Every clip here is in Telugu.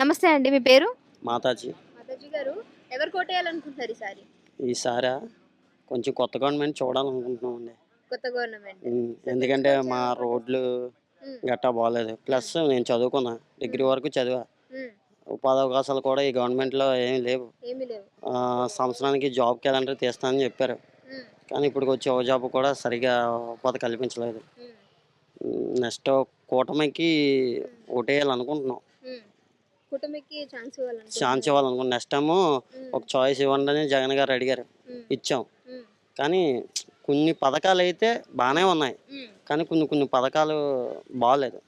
నమస్తే అండి మీ పేరు? మాతాజీ. మాతాజీ గారు ఎవరు కోటేయాలనుకుంటున్నారు ఈసారి ఈసారి కొంచెం కొత్త గవర్నమెంట్ చూడాలనుకుంటున్నామండి. కొత్త గవర్నమెంట్. ఎందుకంటే మా రోడ్లు గట్టా బాగాలేదు. ప్లస్ నేను చదువుకున్నా డిగ్రీ వరకు చదివా. ఉపాధి అవకాశాలు కూడా ఈ గవర్నమెంట్లో ఏమీ లేవు. ఏమీ లేవు. ఆ, సంవత్సరానికి జాబ్ క్యాలెండర్ తీస్తానని చెప్పారు. కానీ ఇప్పుడు వచ్చే ఓ జాబ్ కూడా సరిగా ఉపాధి కల్పించలేదు. నెక్స్ట్ కూటమికి ఓటేయాలనుకుంటున్నాం. ఛాన్స్ ఇవ్వాలనుకుంటున్నాం నెక్స్ట్ టైము ఒక చాయిస్ ఇవ్వండి అని జగన్ గారు అడిగారు. ఇచ్చాం. కానీ కొన్ని పథకాలు అయితే బాగానే ఉన్నాయి. కానీ కొన్ని కొన్ని పథకాలు బాగాలేదు.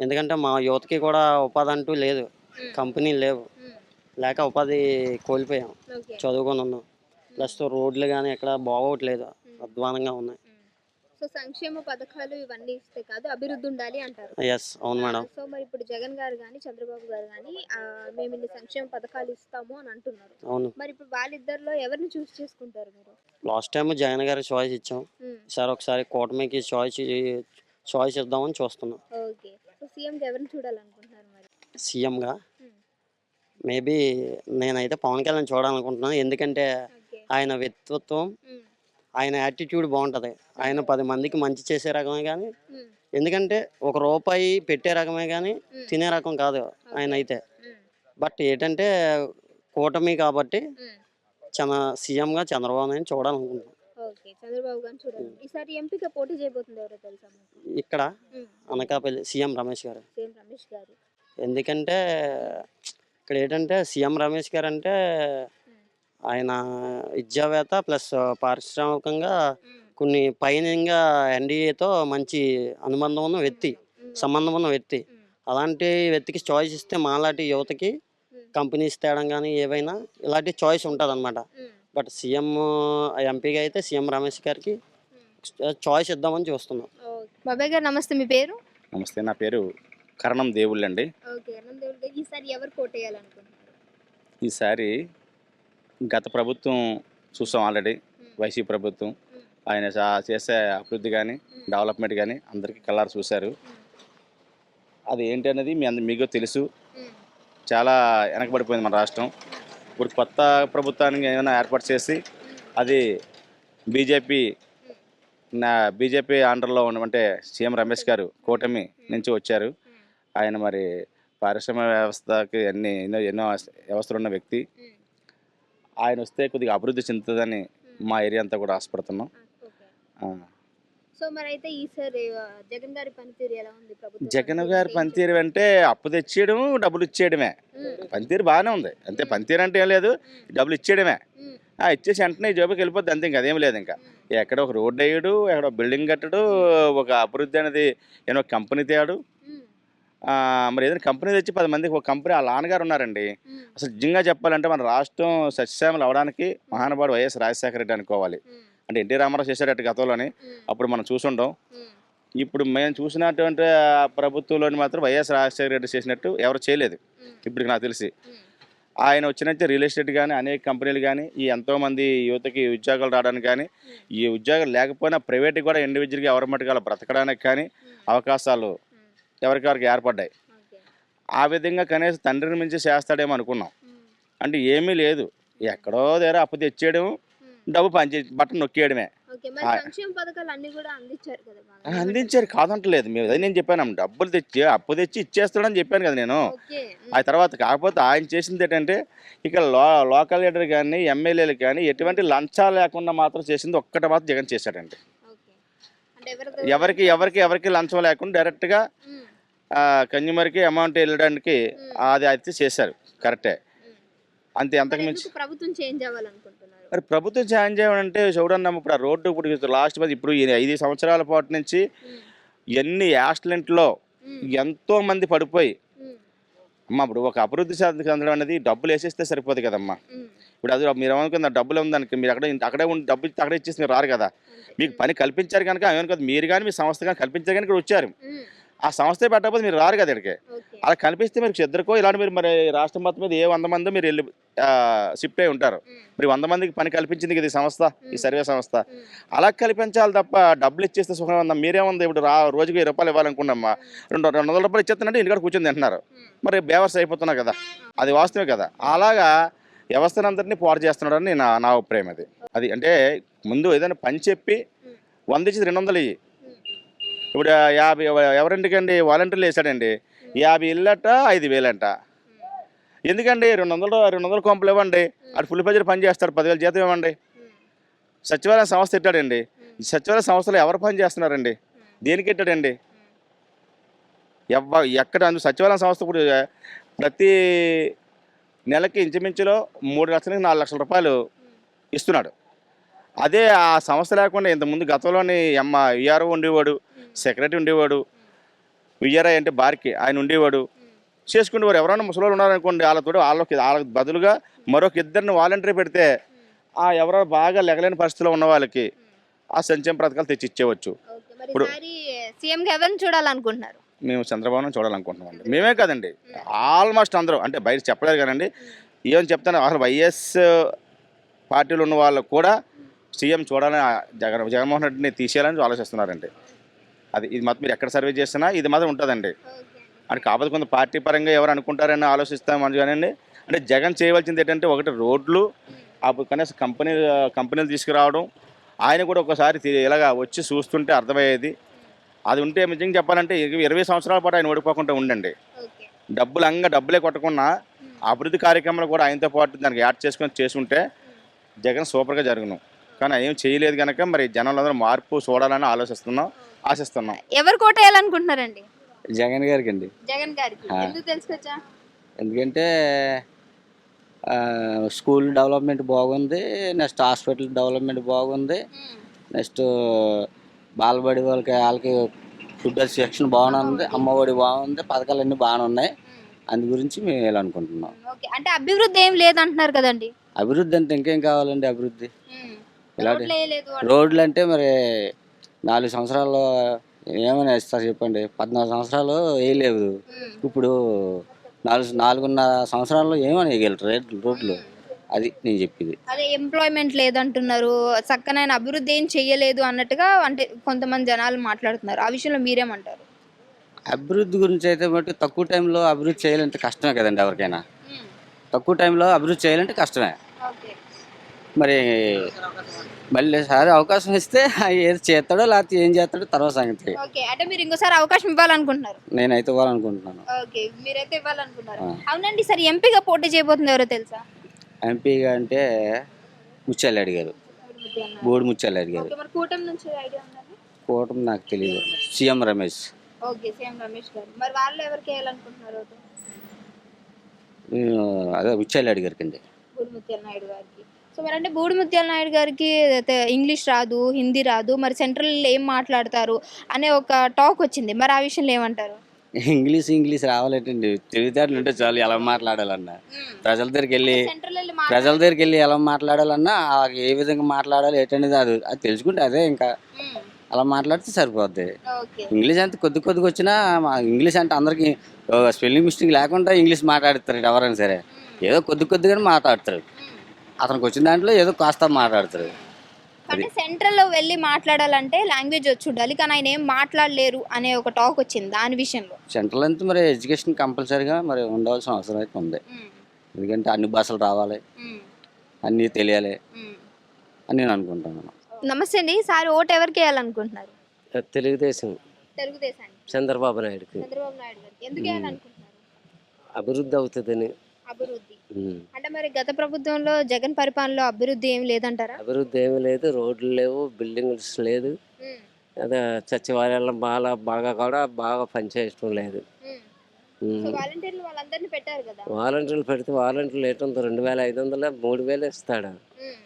ఎందుకంటే మా యువతకి కూడా ఉపాధి అంటూ లేదు. కంపెనీలు లేవు. లేక ఉపాధి కోల్పోయాం. చదువుకొని ఉన్నాం. ప్లస్ రోడ్లు కానీ ఎక్కడ బాగోట్లేదు. అధ్వానంగా ఉన్నాయి. సో సంక్షేమ పథకాలు ఇవన్నీ ఇస్తే కాదు అభివృద్ధి ఉండాలి అంటారు. ఎస్ అవును మేడం. సో మరి ఇప్పుడు జగన్ గారు కానీ చంద్రబాబు గారు కానీ మేము ఇన్ని సంక్షేమ పథకాలు ఇస్తాము అని అంటున్నారు. అవును. మరి ఇప్పుడు వాళ్ళిద్దరిలో ఎవరిని చూస్ చేసుకుంటారు మీరు? లాస్ట్ టైం జగన్ గారి చాయిస్ ఇచ్చాం. ఉమ్, ఈసారి ఒకసారి కూటమికి చాయిస్ చాయిస్ ఇద్దామని చూస్తున్నాం. ఓకే. సో సీఎంకి ఎవరిని చూడాలనుకుంటున్నారు మరి? సీఎంగా మేబీ నేనైతే పవన్ కళ్యాణ్ చూడాలనుకుంటున్నాను. ఎందుకంటే ఆయన వ్యక్తిత్వం ఉమ్, ఆయన యాటిట్యూడ్ బాగుంటుంది. ఆయన పది మందికి మంచి చేసే రకమే కానీ ఎందుకంటే ఒక రూపాయి పెట్టే రకమే కానీ తినే రకం కాదు ఆయన అయితే. బట్ ఏంటంటే కూటమి కాబట్టి. చన సీఎంగా చంద్రబాబు నాయుడు చూడాలనుకుంటున్నాను ఓకే చంద్రబాబు గారిని చూడాలి. ఈసారి ఎంపీగా పోటీ చేయబోతుంది ఎవరో తెలుసా మీకు? ఇక్కడ అనకాపల్లి సీఎం రమేష్ గారు. సీఎం రమేష్ గారు. ఎందుకంటే ఇక్కడ ఏంటంటే సీఎం రమేష్ గారు అంటే ఆయన విద్యావేత్త ప్లస్ పారిశ్రామికంగా కొన్ని పైనంగా ఎన్డీఏతో మంచి అనుబంధం ఉన్న వ్యక్తి సంబంధం ఉన్న వ్యక్తి. అలాంటి వ్యక్తికి చాయిస్ ఇస్తే మాలాంటి యువతకి కంపెనీస్ తేడం కానీ ఏవైనా ఇలాంటి చాయిస్ ఉంటుంది అనమాట బట్ సీఎం ఎంపీగా అయితే సీఎం రమేష్ గారికి. చాయిస్ ఇద్దామని చూస్తున్నాం. ఓకే. బాబాయ్ గారు నమస్తే. మీ పేరు? నమస్తే. నా పేరు కరణం దేవుళ్ళు అండి ఈసారి గత ప్రభుత్వం చూసాం ఆల్రెడీ వైసీపీ ప్రభుత్వం. ఆయన చేసే అభివృద్ధి కానీ డెవలప్మెంట్ కానీ అందరికీ కలర్ చూశారు. అది ఏంటి అనేది మీ అందరి మీకు తెలుసు. చాలా వెనకబడిపోయింది మన రాష్ట్రం. ఇప్పుడు కొత్త ప్రభుత్వానికి ఏమైనా ఏర్పాటు చేసి అది బీజేపీ నా బీజేపీ అండర్లో ఉన్నటువంటి సీఎం రమేష్ గారు కూటమి నుంచి వచ్చారు. ఆయన మరి పారిశ్రామిక వ్యవస్థకి అన్ని ఎన్నో ఎన్నో వ్యవస్థలు ఉన్న వ్యక్తి. ఆయన వస్తే కొద్దిగా అభివృద్ధి చెందుతుందని మా ఏరియా అంతా కూడా ఆశపడుతున్నాం. సో మరి అయితే ఈసారి జగన్ గారి పనితీరు ఎలా ఉంది ప్రభుత్వం? జగన్ గారి పనితీరు అంటే అప్పు తెచ్చేయడం డబ్బులు ఇచ్చేయడమే? పనితీరు బాగానే ఉంది. అంతే పనితీరు అంటే ఏం లేదు డబ్బులు ఇచ్చేయడమే. ఆ ఇచ్చేసి వెంటనే జోబుకి వెళ్ళిపోద్ది అంతే ఇంకా అదేం లేదు ఇంకా. ఎక్కడ ఒక రోడ్డు వేయడు ఎక్కడ ఒక బిల్డింగ్ కట్టడు ఒక అభివృద్ధి అనేది ఏదో ఒక కంపెనీ తేడు. మరి ఏదైనా కంపెనీ తెచ్చి పది మందికి ఒక కంపెనీ వాళ్ళ నాన్నగారు ఉన్నారండి. అసలు నిజంగా చెప్పాలంటే మన రాష్ట్రం సస్యశ్యామలు అవడానికి మహానుభావుడు వైఎస్ రాజశేఖర రెడ్డి అనుకోవాలి. అంటే ఎన్టీ రామారావు చేశారట గతంలోని. అప్పుడు మనం చూసుండం ఇప్పుడు మేము చూసినటువంటి ప్రభుత్వంలోని మాత్రం వైఎస్ రాజశేఖర రెడ్డి చేసినట్టు ఎవరు చేయలేదు. ఇప్పుడు నాకు తెలిసి. ఆయన వచ్చినట్టు రియల్ ఎస్టేట్ కానీ అనేక కంపెనీలు కానీ ఈ ఎంతోమంది యువతకి ఉద్యోగాలు రావడానికి కానీ ఈ ఉద్యోగాలు లేకపోయినా ప్రైవేట్కి కూడా ఇండివిజువల్గా ఎవరి మటుకు బ్రతకడానికి కానీ అవకాశాలు ఉమ్, ఎవరికెవరికి ఏర్పడ్డాయి. ఆ విధంగా కనీసం తండ్రిని మించి చేస్తాడేమో అనుకున్నాం. అంటే ఏమీ లేదు. ఎక్కడో దగ్గర అప్పు తెచ్చేయడం డబ్బు పంచే బట్టన్ నొక్కేయడమే. అందించారు కాదంటలేదు. మేము అదే నేను చెప్పాను డబ్బులు తెచ్చి అప్పు తెచ్చి ఇచ్చేస్తాడని చెప్పాను కదా నేను. ఆ తర్వాత కాకపోతే ఆయన చేసింది ఏంటంటే ఇక్కడ లోకల్ లీడర్ కానీ ఎమ్మెల్యేలు కానీ ఎటువంటి లంచాలు లేకుండా మాత్రం చేసింది ఒక్కటి మాత్రం జగన్ చేశాడండి. ఎవరికి ఎవరికి ఎవరికి లంచం లేకుండా డైరెక్ట్గా కన్జ్యూమర్కి అమౌంట్ వెళ్ళడానికి అది అయితే చేశారు. కరెక్టే. అంతే అంతకు మించి ప్రభుత్వం చేంజ్ అవ్వాలనుకుంటున్నారు? మరి ప్రభుత్వం జాయిన్ చేయాలంటే చూడన్నా ఇప్పుడు ఆ రోడ్డు ఇప్పుడు లాస్ట్ మంది ఇప్పుడు ఈ ఐదు సంవత్సరాల పాటు నుంచి ఎన్ని యాక్సిడెంట్లో ఎంతో మంది పడిపోయి అమ్మ ఇప్పుడు ఒక అభివృద్ధి సాధించడం అనేది డబ్బులు వేసేస్తే సరిపోదు కదమ్మా. ఇప్పుడు అది మీరు ఏమనుకున్న డబ్బులు ఉందానికి మీరు అక్కడ అక్కడే ఉండి డబ్బు అక్కడే ఇచ్చేసి మీరు రారు కదా. మీకు పని కల్పించారు కనుక ఏమనుకోదు మీరు కానీ మీ సంస్థ కానీ కల్పించారు కానీ ఇక్కడ వచ్చారు. ఆ సంస్థే పెట్టకపోతే మీరు రారు కదా ఇక్కడికి. అలా కనిపిస్తే మీరు ఇద్దరికో ఇలాంటి మీరు మరి రాష్ట్రం మొత్తం మీద ఏ వంద మంది మీరు వెళ్ళి షిఫ్ట్ అయి ఉంటారు. మరి వంద మందికి పని కల్పించింది కదా ఈ సంస్థ ఈ సర్వే సంస్థ. అలా కల్పించాలి తప్ప డబ్బులు ఇచ్చేస్తే సుఖం ఉందా? మీరేముంది ఇప్పుడు రా రోజుకి వెయ్యి రూపాయలు ఇవ్వాలనుకున్నామ్మా రెండు రెండు వందల రూపాయలు ఇచ్చేస్తానంటే ఇంటికాడ కూర్చొని తింటున్నారు. మరి బేవర్స్ అయిపోతున్నారు కదా. అది వాస్తవే కదా. అలాగా వ్యవస్థనంతటినీ పాడు చేస్తున్నాడని నా నా అభిప్రాయం అది. అది అంటే ముందు ఏదైనా పని చెప్పి వంద ఇచ్చి రెండు వందలు ఉమ్, ఇప్పుడు యాభై ఎవరింటికండి? వాలంటీర్లు వేసాడండి యాభై ఇల్లట ఐదు వేలంట. ఎందుకండి? రెండు వందలు రెండు వందల కొంపలు ఇవ్వండి. అటు ఫుల్ పని చేస్తారు పదివేలు జీతం ఇవ్వండి. సచివాలయం సంస్థ పెట్టాడండి ఈ సచివాలయ సంస్థలో ఎవరు పని చేస్తున్నారండి? దేనికి పెట్టాడండి ఎవ్వ ఎక్కడ సచివాలయం సంస్థ ఇప్పుడు ప్రతి నెలకి ఇంచుమించులో మూడు లక్షల నుంచి నాలుగు లక్షల రూపాయలు ఇస్తున్నాడు. అదే ఆ సంస్థ లేకుండా ఇంతకుముందు గతంలోని ఎమ్మ విఆర్ఓ ఉండేవాడు సెక్రటరీ ఉండేవాడు విఆర్ఐ అంటే బార్కి ఆయన ఉండేవాడు. చేసుకునేవారు ఎవరైనా ముసలోళ్ళు ఉన్నారనుకోండి వాళ్ళతో వాళ్ళకి వాళ్ళకి బదులుగా మరొక ఇద్దరిని వాలంటరీ పెడితే ఆ ఎవరో బాగా లెగలేని పరిస్థితిలో ఉన్న వాళ్ళకి ఆ సంక్షేమ పథకాలు తెచ్చి ఇచ్చేవచ్చు. ఇప్పుడు- సీఎం ఎవరిని చూడాలనుకుంటున్నారు? మేము చంద్రబాబును చూడాలనుకుంటున్నాం అండి. మేమే కాదండి. ఆల్మోస్ట్ అందరూ అంటే బయట చెప్పలేదు కానండి ఏమని చెప్తాను అసలు వైఎస్ పార్టీలో ఉన్న వాళ్ళు కూడా సీఎం చూడాలని జగన్ జగన్మోహన్ రెడ్డిని తీసేయాలని ఆలోచిస్తున్నారండి. అది ఇది మాత్రం మీరు ఎక్కడ సర్వే చేసినా ఇది మాత్రం ఉంటుందండి. అని కాకపోతే కొంత పార్టీ పరంగా ఎవరు అనుకుంటారని ఆలోచిస్తాం అని కానండి. అంటే జగన్ చేయవలసింది ఏంటంటే ఒకటి రోడ్లు అప్పుడు కనీసం కంపెనీ కంపెనీలు తీసుకురావడం. ఆయన కూడా ఒకసారి ఇలాగా వచ్చి చూస్తుంటే అర్థమయ్యేది. అది ఉంటే నిజంగా చెప్పాలంటే ఇరవై- సంవత్సరాల పాటు ఆయన ఓడిపోకుండా ఉండండి. డబ్బులు అంగా డబ్బులే కొట్టకుండా అభివృద్ధి కార్యక్రమాలు కూడా ఆయనతో పాటు దానికి యాడ్ చేసుకొని చేసుంటే జగన్ సూపర్గా జరుగును. కానీ ఏం చేయలేదు కనుక మరి జనంలో మార్పు చూడాలని ఆలోచిస్తున్నాం ఆశిస్తున్నాం. ఎవరు కోట వేయాలనుకుంటున్నారండి జగన్ గారికి అండి జగన్ గారికి. ఎందుకు తెలుసుకొచ్చా ఎందుకంటే స్కూల్ డెవలప్మెంట్ బాగుంది నెక్స్ట్ హాస్పిటల్ డెవలప్మెంట్ బాగుంది నెక్స్ట్ బాలబడి వాళ్ళకి వాళ్ళకి ఫుడ్ సెక్షన్ బాగానే ఉంది అమ్మఒడి బాగుంది పథకాలు అన్నీ బాగానే ఉన్నాయి. అందు గురించి మేము వెళ్ళాలనుకుంటున్నాం ఓకే. అంటే అభివృద్ధి ఏం లేదంటున్నారు కదండి? అభివృద్ధి అంటే ఇంకేం కావాలండి అభివృద్ధి? ఇలాంటి- రోడ్లు అంటే మరి నాలుగు సంవత్సరాలు ఏమైనా ఇస్తారు చెప్పండి. పద్నాలుగు సంవత్సరాలు వేయలేదు. ఇప్పుడు నాలుగు నాలుగున్నర సంవత్సరాల్లో ఏమైనా వేయగలరు రోడ్లు? అది నేను చెప్పేది. అదే ఎంప్లాయ్మెంట్ లేదంటున్నారు. చక్కనైన అభివృద్ధి ఏం చెయ్యలేదు అన్నట్టుగా అంటే కొంతమంది జనాలు మాట్లాడుతున్నారు. ఆ విషయంలో మీరేమంటారు? అభివృద్ధి గురించి అయితే మటు తక్కువ టైంలో అభివృద్ధి చేయాలంటే కష్టమే కదండి ఎవరికైనా. తక్కువ టైంలో అభివృద్ధి చేయాలంటే కష్టమే. మరి మళ్ళీ సారి అవకాశం ఇస్తే ఏది చేస్తాడో లేకపోతే ఏం చేస్తాడో తర్వాత సంగతి. ఓకే అంటే మీరు ఇంకోసారి అవకాశం ఇవ్వాలనుకుంటున్నారు? నేనైతే ఇవ్వాలనుకుంటున్నాను. ఓకే మీరైతే ఇవ్వాలనుకున్నారు ఆ. అవునండి సరే ఎంపీగా పోటీ చేయబోతుంది ఎవరో తెలుసా? ఎంపీగా అంటే ముత్యాలరెడ్డి గారు బోడి ముత్యాలరెడ్డి గారు ఓకే మరి కూటమి నుంచి ఐడియా కూటమి నాకు తెలియదు CM Ramesh. Okay CM Ramesh garu. మరి వాళ్ళు ఎవరికి వేయాలనుకుంటున్నారు? అదే ముత్యాలరెడ్డి గారికి అండి బూడిముత్యాల నాయుడు గారికి. సో మరి అంటే బూడిముత్యాల నాయుడు గారికి ఇంగ్లీష్ రాదు హిందీ రాదు మరి సెంట్రల్ ఏం మాట్లాడతారు అనే ఒక టాక్ వచ్చింది. మరి ఆ విషయంలో ఏమంటారు? ఇంగ్లీష్ ఇంగ్లీష్ రావాలంటండి తెలివితేటలు ఉంటే చాలు ఎలా మాట్లాడాలన్నా. ప్రజల దగ్గరికి వెళ్ళి ప్రజల దగ్గరికి వెళ్ళి ఎలా మాట్లాడాలన్నా ఏ విధంగా మాట్లాడాలి ఏంటనేది అది అది తెలుసుకుంటే అదే ఇంకా. అలా మాట్లాడితే సరిపోద్ది. ఇంగ్లీష్ అంత కొద్ది కొద్దిగా వచ్చినా ఇంగ్లీష్ అంటే అందరికి స్పెల్లింగ్ మిస్టేక్ లేకుండా ఇంగ్లీష్ మాట్లాడతారు ఎవరైనా సరే. ఏదో కొద్ది కొద్దిగానే మాట్లాడతారు. అతనికి వచ్చిన దాంట్లో ఏదో కాస్త మాట్లాడతారు. అంటే సెంట్రల్లో వెళ్ళి మాట్లాడాలంటే లాంగ్వేజ్ వచ్చి ఉండాలి కానీ ఆయన ఏం మాట్లాడలేరు అనే ఒక టాక్ వచ్చింది దాని విషయంలో. సెంట్రల్ అంతా మరి ఎడ్యుకేషన్ కంపల్సరీగా మరి ఉండవలసిన అవసరం అయితే ఉంది. ఎందుకంటే అన్ని భాషలు రావాలి. అన్నీ తెలియాలి. అని నేను అనుకుంటున్నాను నమస్తే అండి సార్ ఓటు ఎవరికి వేయాలనుకుంటున్నారు? తెలుగుదేశం. తెలుగుదేశానికి. చంద్రబాబు నాయుడుకి. చంద్రబాబు నాయుడు గారికి. ఎందుకు వేయాలనుకుంటున్నారు? అభివృద్ధి అవుతుందని. అభివృద్ధి. అంటే మరి గత ప్రభుత్వంలో జగన్ పరిపాలనలో అభివృద్ధి ఏం లేదంటారా? అభివృద్ధి ఏమీ లేదు రోడ్లు లేవు బిల్డింగ్స్ లేదు. అదే సచివాలయాల్లో బాగా బాగా కూడా బాగా పనిచేయటం లేదు. వాలంటీర్లు వాళ్ళందరినీ పెట్టారు కదా? వాలంటీర్లు పెడితే వాలంటీర్లు ఎటుంది రెండు వేల ఐదు వందల మూడు వేలు ఇస్తాడు.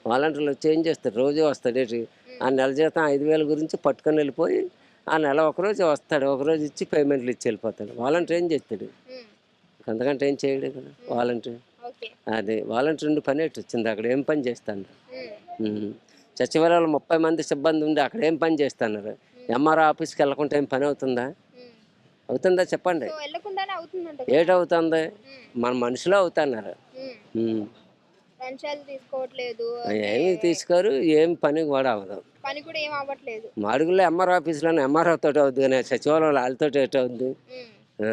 వాలంటీర్లు వచ్చి ఏం చేస్తాడు రోజు వస్తాడు. ఏంటి? ఆ నెల జీతం ఐదు వేల గురించి పట్టుకొని వెళ్ళిపోయి ఆ నెల ఒకరోజు వస్తాడు ఒకరోజు ఇచ్చి పేమెంట్లు ఇచ్చి వెళ్ళిపోతాడు. వాలంటీర్ ఏం చేస్తాడు. అంతకంటే ఏం చేయడు కదా వాలంటీర్. అదే వాలంటీర్ నుండి పని ఎటు వచ్చింది అక్కడ ఏం పని చేస్తాను. సచివాలయంలో ముప్పై మంది సిబ్బంది ఉండి అక్కడ ఏం పని చేస్తున్నారు? ఎంఆర్ఓ ఆఫీస్కి వెళ్ళకుండా ఏం పని అవుతుందా. అవుతుందా చెప్పండి? ఏటవుతుంది? మన మనుషులు అవుతున్నారు. ఏమి తీసుకోరు ఏం పని కూడా అవ్వదు. పని కూడా ఏం అవ్వట్లేదు. మాడుగులో ఎంఆర్ ఆఫీస్లో ఎంఆర్ఓ తోటి అవుద్ది కానీ సచివాలయం వాళ్ళతో ఆ.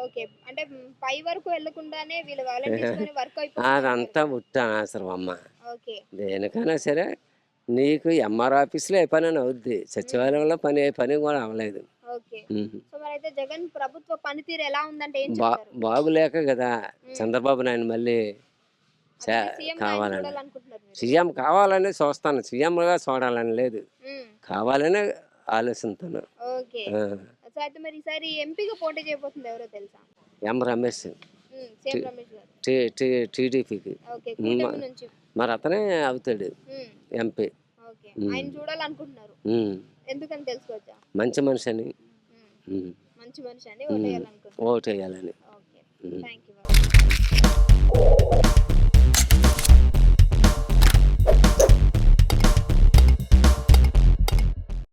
ఓకే. అంటే పై వరకు వెళ్ళకుండానే వీళ్ళు వాలంటీర్స్ వర్క్ అదంతా అమ్మ. ఓకే. దేనికైనా సరే నీకు ఎంఆర్ ఆఫీస్లో ఏ పని అని అవుద్ది. సచివాలయంలో పని ఏ పని కూడా అవ్వలేదు. జగన్ ప్రభుత్వ పనితీరు ఎలా ఉందంటే బాగులేక కదా చంద్రబాబు నాయుడు మళ్ళీ కావాలని. సీఎం కావాలని చూస్తాను. సీఎంగా చూడాలని లేదు. కావాలనే ఆలోచిస్తాను సో అయితే మరి ఈసారి ఎంపీగా పోటీ చేయబోతుంది ఎవరో తెలుసా? ఎం రమేష్. మ్, CM Ramesh garu. T T టీడీపీకి. ఓకే మ్, కూటమి నుంచి. మరి అతనే అవుతాడు ఎంపీ. ఓకే. ఆయన చూడాలనుకుంటున్నారు. ఉమ్. ఎందుకని తెలుసుకోవచ్చా? మంచి మనిషి అని మ్, ఉమ్. మంచి మనిషి అని ఓటేయాలనుకుంటున్నారు. ఓటు వేయాలని ఓకే ఉమ్. Thank you